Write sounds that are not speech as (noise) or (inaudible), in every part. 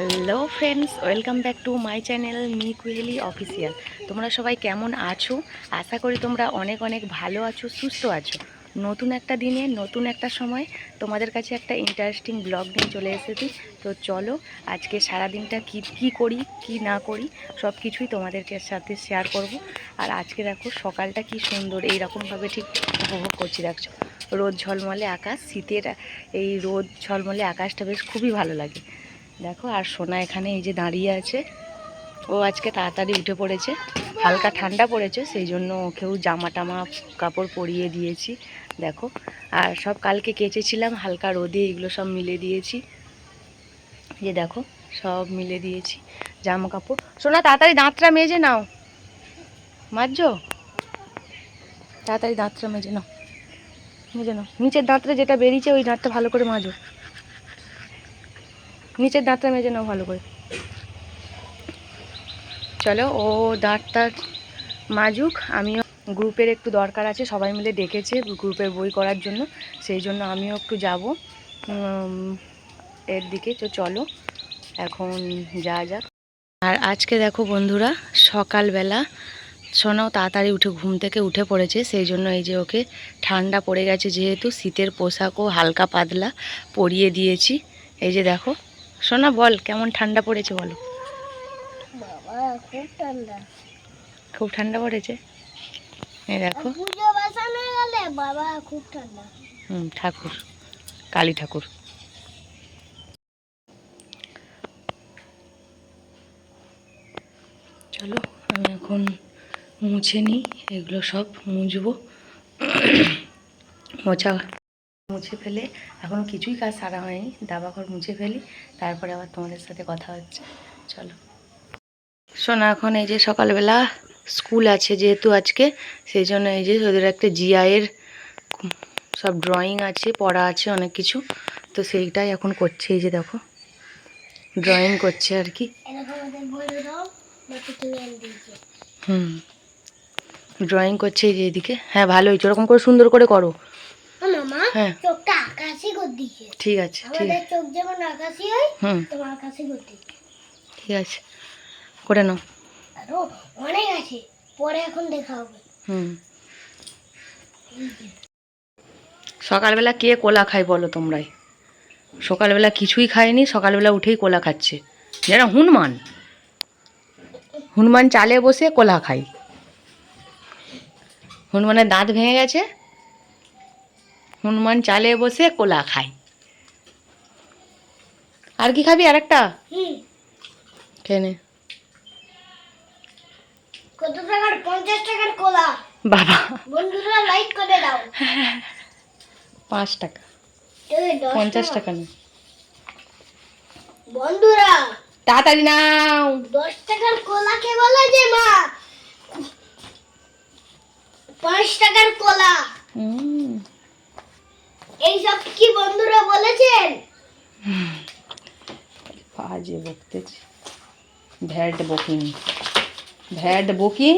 Hello friends welcome back to my channel me Kuheli official তোমরা সবাই কেমন আছো? আশা করি তোমরা অনেক অনেক ভালো আছো, সুস্থ আছো। নতুন একটা দিনে, নতুন একটা সময় তোমাদের কাছে একটা ইন্টারেস্টিং ব্লগ নিয়ে চলে এসেছি। তো চলো, আজকে সারা দিনটা কী কী করি, কি না করি সব কিছুই তোমাদেরকে সাথে শেয়ার করব। আর আজকে দেখো, সকালটা কি সুন্দর এই রকমভাবে ঠিক উপভোগ করছি, দেখছ? রোদ ঝলমলে আকাশ, শীতের এই রোদ ঝলমলে আকাশটা বেশ খুবই ভালো লাগে। দেখো, আর সোনা এখানে এই যে দাঁড়িয়ে আছে। ও আজকে তাড়াতাড়ি উঠে পড়েছে। হালকা ঠান্ডা পড়েছে, সেই জন্য ওকেও জামা টামা কাপড় পরিয়ে দিয়েছি। দেখো, আর সব কালকে কেচেছিলাম, হালকা রোদে এগুলো সব মিলে দিয়েছি। যে দেখো, সব মিলে দিয়েছি জামা কাপড় সোনা, তাড়াতাড়ি দাঁতটা মেজে নাও। মাজো তাড়াতাড়ি দাঁতটা মেজে নাও। মেজে নাও। নিচের দাঁতটা যেটা বেরিয়েছে, ওই দাঁতটা ভালো করে মাজো। নিচের দাঁতটা মেজে নাও ভালো করে। চলো, ও দাঁতটা মাজুক, আমিও গ্রুপের একটু দরকার আছে, সবাই মিলে ডেকেছে গ্রুপের বই করার জন্য, সেই জন্য আমিও একটু যাব। এর দিকে, তো চলো, এখন যা যাক। আর আজকে দেখো বন্ধুরা, সকালবেলা সোনাও তাড়াতাড়ি উঠে ঘুম থেকে উঠে পড়েছে, সেই জন্য এই যে ওকে ঠান্ডা পড়ে গেছে, যেহেতু শীতের পোশাকও হালকা পাতলা পরিয়ে দিয়েছি। এই যে দেখো সোনা বল কেমন ঠান্ডা পড়েছে বলো। বাবা খুব ঠান্ডা। খুব ঠান্ডা পড়েছে? এই দেখো। বাবা খুব ঠান্ডা। হুম ঠাকুর কালী ঠাকুর। চলো আমি এখন মুছে নিই এগুলো সব মুছবো। মোছা মুছে ফেলে। এখনও কিছুই কাজ সারা হয়নি। দাবা ঘর মুছে ফেলি। তারপরে আবার তোমাদের সাথে কথা হচ্ছে। চলো। শোনা এখন এই যে সকালবেলা স্কুল আছে যেহেতু আজকে সেই জন্য এই যে ওদের একটা জিআইয়ের সব ড্রয়িং আছে পড়া আছে অনেক কিছু। তো সেইটাই এখন করছে। এই যে দেখো ড্রয়িং করছে আর কি। হুম। ড্রয়িং করছে এই যে এদিকে। হ্যাঁ ভালো হয়েছে ওরকম করে সুন্দর করে করো। মামা হ্যাঁ। চোখটা আকাশি করে ঠিক আছে আমাদের চোখ যেমন আকাশি হয় হুম। তোমার আকাশি করে ঠিক আছে করে নাও। আরও অনেক আছে পরে এখন দেখা হবে। হুম। সকালবেলা কে কোলা খায় বলো তোমরাই? সকালবেলা কিছুই খায়নি সকালবেলা উঠেই কোলা খাচ্ছে। যারা হনুমান। হনুমান চালে বসে কোলা খায়। হনুমানের দাঁত ভেঙে গেছে হনুমান চালে বসে কোলা খায়। আর কি খাবি আর একটা কত টাকার? পঞ্চাশ টাকার কোলা। বাবা। বন্ধুরা লাইক করে দাও। পাঁচ টাকা। পঞ্চাশ টাকা না। বন্ধুরা তাড়াতাড়ি নাও। দশ টাকার কোলা কে বলে যে মা? পাঁচ টাকার কোলা। হুম। এইসব কি বন্ধুরা বলেছেন? বাজে বকতেছি। ভ্যাড বুকিং। ভ্যাড বুকিং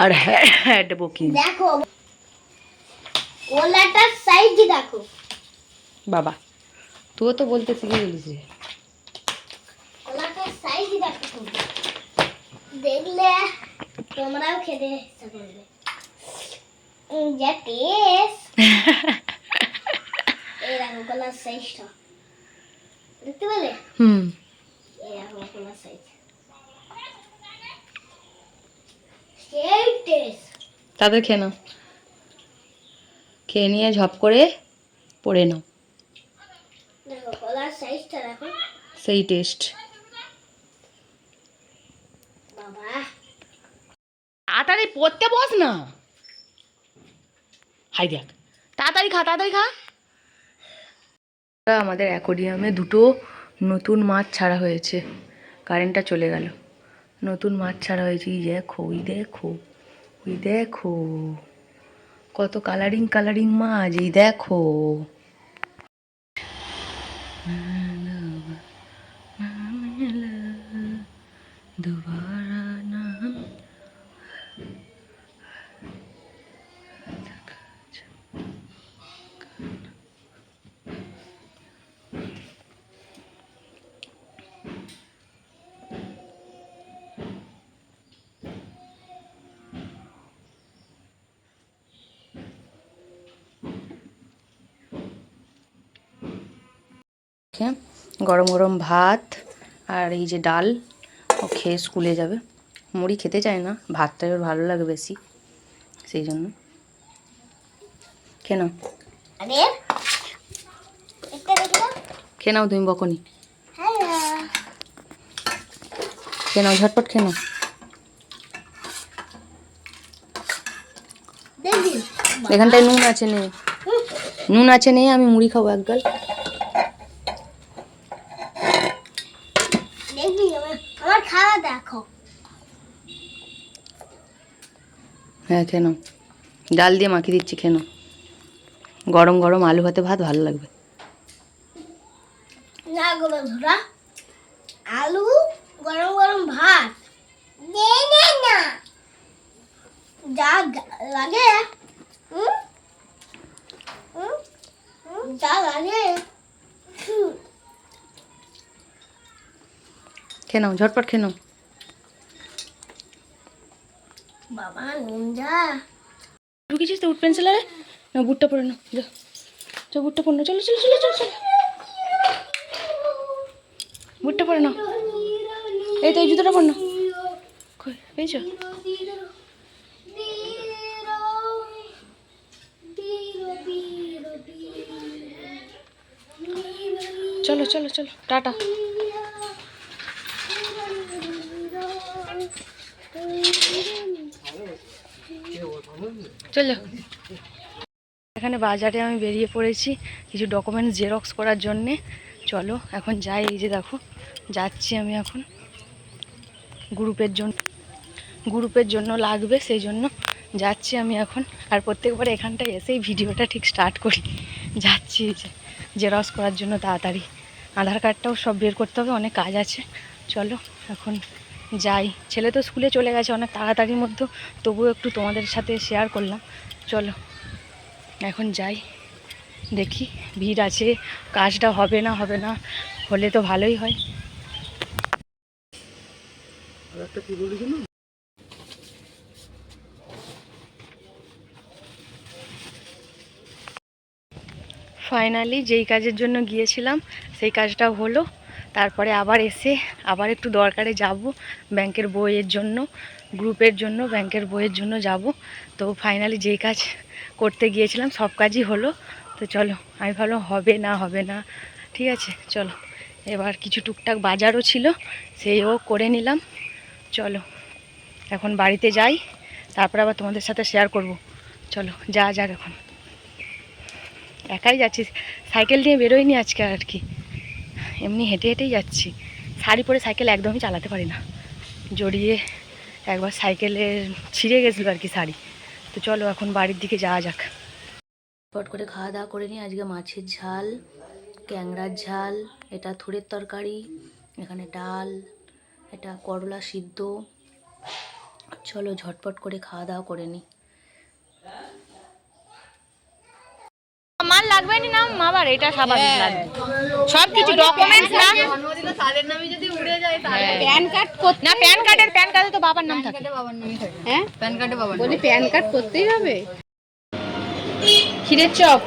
আর হ্যাড বুকিং। দেখো কোলাটার সাইজ দেখো। বাবা তুইও তো বলতে শিখে গেলিস রে। কোলাটার সাইজ দেখো দেখলে তোমরাও খেতে ইচ্ছা করবে। যা টেস্ট। (laughs) এই দেখো কোলার সাইজটা দেখতে পেলে? হুম। এই দেখো কোলার সাইজ সেই তাদের খেয়ে নাও। খেয়ে নিয়ে ঝপ করে পড়ে নাও। সেই টেস্ট তাড়াতাড়ি পড়তে বস না। হাই দেখ। তাড়াতাড়ি খা তাড়াতাড়ি খা। আমাদের অ্যাকোরিয়ামে দুটো নতুন মাছ ছাড়া হয়েছে। কারেন্টটা চলে গেল। নতুন মাছ ছাড়া হয়েছে। দেখো ওই দেখো ওই দেখো। কত কালারিং কালারিং মাছ, এই দেখো। আজকে গরম গরম ভাত আর এই যে ডাল ও খেয়ে স্কুলে যাবে। মুড়ি খেতে চায় না ভাতটাই ওর ভালো লাগে বেশি সেই জন্য। দেখলাম খেয়ে নাও তুমি বকনি। খেয়ে নাও ঝটপট খেয়ে নাও। এখানটায় নুন আছে নেই নুন আছে নেই আমি মুড়ি খাব এক গাল দেখবি আমার আমার খাওয়া দেখো হ্যাঁ খেয়ে নাও। ডাল দিয়ে মাখিয়ে দিচ্ছি খেয়ে নাও। গরম গরম আলু ভাতে ভাত ভালো লাগবে। না গো বন্ধুরা আলু গরম গরম ভাত। নে যা লাগে? যা লাগে। খেয়ে নাও ঝটপট খেয়ে নাও। বাবা নুন যা। ঢুকেছিস তো উঠ পেন্সিলারে না বুটটা পরে নাও যা। যা বুটটা পরে নাও চলো চলো চলো চলো চলো। বুটটা পরে নাও। এই তো এই জুতোটা পরে কই, পেয়েছ চলো চলো চলো। টাটা। চলো। এখানে বাজারে আমি বেরিয়ে পড়েছি কিছু ডকুমেন্টস জেরক্স করার জন্যে। চলো, এখন যাই, এই যে দেখো, যাচ্ছি আমি এখন। গ্রুপের জন্য গ্রুপের জন্য লাগবে, সেই জন্য যাচ্ছি আমি এখন। আর প্রত্যেকবার এখানটায় এসেই ভিডিওটা ঠিক স্টার্ট করি। যাচ্ছি, এই যে জেরক্স করার জন্য তাড়াতাড়ি। আধার কার্ডটাও সব বের করতে হবে, অনেক কাজ আছে। চলো, এখন যাই। ছেলে তো স্কুলে চলে গেছে অনেক তাড়াতাড়ির মধ্যে। তবুও একটু তোমাদের সাথে শেয়ার করলাম। চলো এখন যাই। দেখি ভিড় আছে। কাজটা হবে না হবে না। হলে তো ভালোই হয়। ফাইনালি যেই কাজের জন্য গিয়েছিলাম সেই কাজটা হলো। তারপরে আবার এসে আবার একটু দরকারে যাব ব্যাংকের বইয়ের জন্য, গ্রুপের জন্য, ব্যাংকের বইয়ের জন্য যাব। তো ফাইনালি যেই কাজ করতে গিয়েছিলাম সব কাজই হলো। তো চলো, আমি ভাবলাম হবে না হবে না। ঠিক আছে, চলো। এবার কিছু টুকটাক বাজারও ছিল, সেইও করে নিলাম। চলো, এখন বাড়িতে যাই, তারপর আবার তোমাদের সাথে শেয়ার করব। চলো, যা, যাক এখন। একাই যাচ্ছি। সাইকেল নিয়ে বেরোয়নি আজকে আর কি। এমনি হেঁটে হেঁটেই যাচ্ছি। শাড়ি পরে সাইকেল একদমই চালাতে পারি না। জড়িয়ে একবার সাইকেলে ছিঁড়ে গেছিল আর কি শাড়ি। তো চলো এখন বাড়ির দিকে যাওয়া যাক। পট করে খাওয়া দাওয়া করে নিই আজকে মাছের ঝাল, ক্যাংড়ার ঝাল, এটা থুরের তরকারি, এখানে ডাল, এটা করলা সিদ্ধ। চলো ঝটপট করে খাওয়া দাওয়া করে নিই মাল লাগবে নি মাবার এটা স্বাভাবিক লাগবে। সব কিছু ডকুমেন্টস না প্যান কার্ড করতে না প্যান কার্ডের প্যান কার্ডে তো বাবার নাম থাকে। বাবার নামই থাকে। হ্যাঁ? প্যান কার্ডে বাবার বলি প্যান কার্ড করতেই হবে। ক্ষীরের চপ।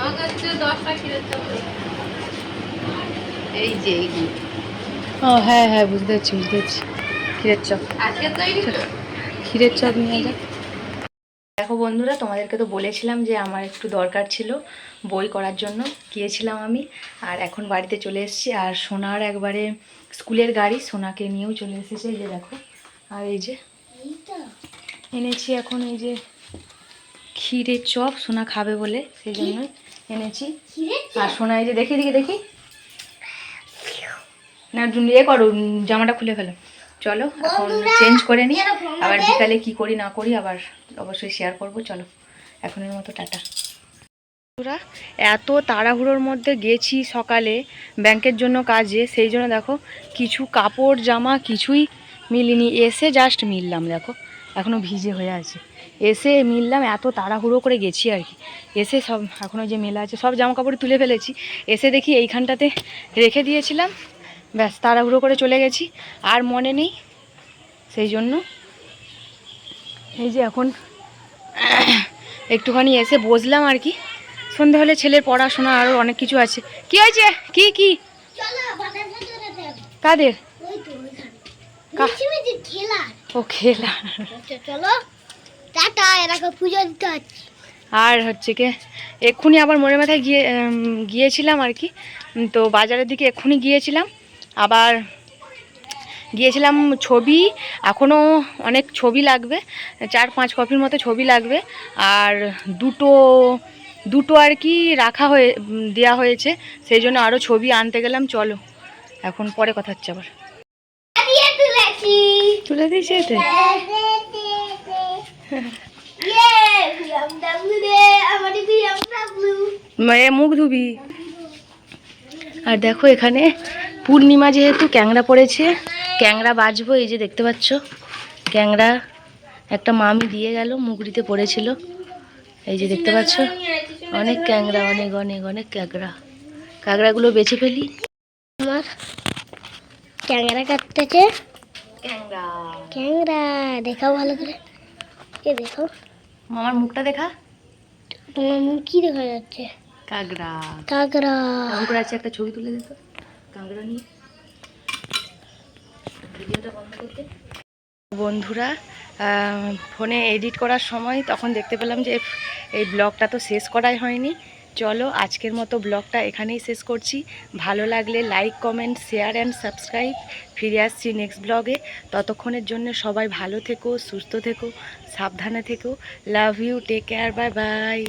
আমার কাছে দশটা ক্ষীরের চপ এই যে এইগুলো ও হ্যাঁ হ্যাঁ বুঝতে পারছি বুঝতে পারছি। ক্ষীরের চপ। আজকে তৈরি ক্ষীরের চপ নিয়ে যাক। দেখো বন্ধুরা তোমাদেরকে তো বলেছিলাম যে আমার একটু দরকার ছিল বই করার জন্য গিয়েছিলাম আমি আর এখন বাড়িতে চলে এসেছি। আর সোনার একবারে স্কুলের গাড়ি সোনাকে নিয়েও চলে এসেছে এই যে দেখো। আর এই যে এনেছি এখন এই যে ক্ষীরের চপ সোনা খাবে বলে সেই জন্য এনেছি। আর সোনা এই যে দেখি দেখি দেখি। না ইয়ে করো জামাটা খুলে ফেলো। চলো এখন চেঞ্জ করে নিই আবার বিকালে কি করি না করি আবার অবশ্যই শেয়ার করব। চলো এখনের মতো টাটা। বন্ধুরা, এত তাড়াহুড়োর মধ্যে গেছি সকালে ব্যাংকের জন্য কাজে সেই জন্য দেখো কিছু কাপড় জামা কিছুই মিলিনি। এসে জাস্ট মিললাম দেখো এখনও ভিজে হয়ে আছে। এসে মিললাম এত তাড়াহুড়ো করে গেছি আর কি। এসে সব এখনও যে মেলা আছে সব জামা কাপড় তুলে ফেলেছি। এসে দেখি এইখানটাতে রেখে দিয়েছিলাম। ব্যাস তাড়াহুড়ো করে চলে গেছি। আর মনে নেই সেই জন্য। এই যে এখন একটুখানি এসে বসলাম আর কি। সন্ধে হলে ছেলের পড়াশোনা আরও অনেক কিছু আছে। কি হয়েছে? কি কি? কাদের? ও খেলা আচ্ছা, চলো। টাটা এরাকে পুজো দিতে হচ্ছে আর হচ্ছে কি এক্ষুনি আবার মনে মাথায় গিয়ে গিয়েছিলাম আর কি। তো বাজারের দিকে এক্ষুনি গিয়েছিলাম। আবার গিয়েছিলাম ছবি এখনও অনেক ছবি লাগবে চার পাঁচ কপির মতো ছবি লাগবে আর দুটো দুটো আর কি রাখা হয়ে দেওয়া হয়েছে সেই জন্য আরও ছবি আনতে গেলাম চলো এখন পরে কথা হচ্ছে আবার। তুলে দিয়েছে এতে? মুখ ধুবি। আর দেখো এখানে পূর্ণিমা যেহেতু ক্যাংরা পড়েছে ক্যাংরা বাজবো এই যে দেখতে পাচ্ছ। ক্যাংরা একটা মামি দিয়ে গেল মুগড়িতে পড়েছিল। এই যে দেখতে পাচ্ছ অনেক ক্যাংরা অনেক অনেক অনেক ক্যাংড়া কাঁকড়াগুলো বেছে ফেলি। আমার ক্যাংরা কাটতেছে। ক্যাংড়া ক্যাংরা দেখাও ভালো করে। এ দেখো। মামার মুখটা দেখা? তোমার মুখ কি দেখা যাচ্ছে? কাঁকড়া। কাঁকড়া। কেমন করে আছে একটা ছবি তুলে দিত। বন্ধুরা ফোনে এডিট করার সময় তখন দেখতে পেলাম যে এই ব্লগটা তো শেষ করাই হয়নি। চলো, আজকের মতো ব্লগটা এখানেই শেষ করছি। ভালো লাগলে like comment share and subscribe ফিরে আসছি নেক্সট ব্লগে ততক্ষণের জন্য সবাই ভালো থেকো, সুস্থ থেকো, সাবধানে থেকো। Love you take care bye bye